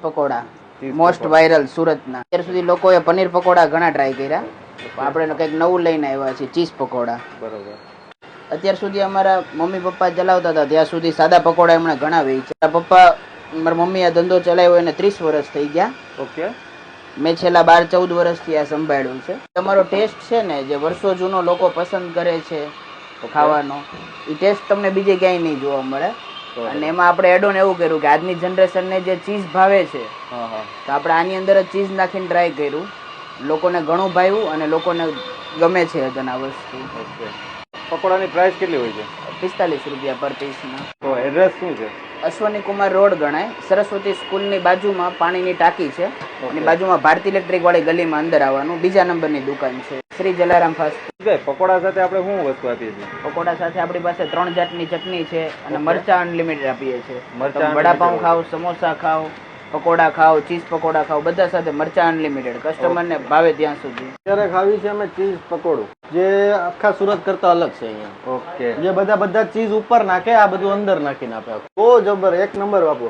Pakoda. Most viral સુરતના. અત્યાર સુધી લોકોએ પનીર પકોડા ઘણા ટ્રાય કર્યા. પણ આપણે કંઈક નવું લઈને આવ્યા છીએ ચીઝ પકોડા. બરોબર. અત્યાર સુધી અમારા મમ્મી પપ્પા ચલાવતા હતા ત્યાં સુધી સાદા પકોડા એમણે ઘણા વેચ્યા. પપ્પા મારા મમ્મી આ ધંધો ચલાવ્યો એને ત્રીસ વર્ષ થઈ ગયા. ઓકે. મેં છેલ્લા બાર ચૌદ વર્ષથી આ સંભાળ્યું છે. તમારો ટેસ્ટ છે ને જે વર્ષો જૂનો લોકો પસંદ કરે છે ખાવાનો એ ટેસ્ટ તમને બીજે ક્યાંય નહીં જોવા મળે. અને એમાં આપણે એડોન એવું કર્યું કે આજની જનરેશનને જે ચીઝ ભાવે છે હા હા. તો આપણે આની અંદર જ ચીઝ નાખીને ટ્રાય કર્યું. લોકોને ઘણું ભાવ્યું અને લોકોને ગમે છે હજન આ વસ્તુ પકોડાની પ્રાઇસ કેટલી હોય છે? પિસ્તાલીસ રૂપિયા પર પીસના તો એડ્રેસ શું છે? અશ્વની કુમાર રોડ ગણાય. સરસ્વતી સ્કૂલની બાજુમાં પાણીની ટાંકી છે. અને બાજુમાં ભારતી ઇલેક્ટ્રિક વાળી ગલીમાં અંદર આવવાનું બીજા નંબરની દુકાન છે. શ્રી જલારામ ફાસ્ટ. પકોડા સાથે આપણે શું વસ્તુ આપીએ છીએ? પકોડા સાથે આપણી પાસે ત્રણ જાતની ચટણી છે અને મરચા અનલિમિટેડ આપીએ છીએ. મરચાં વડાપાઉં ખાવ ખાઓ સમોસા ખાઓ પકોડા ખાઓ ચીઝ પકોડા ખાઓ બધા સાથે મરચા અનલિમિટેડ કસ્ટમરને ભાવે ત્યાં સુધી. અત્યારે ખાવી છે અમે ચીઝ પકોડું જે આખા સુરત કરતા અલગ છે અહીંયા. ઓકે જે બધા બધા ચીઝ ઉપર નાખે આ બધું અંદર નાખીને આપે. બહુ જબર એક નંબર બાપુ.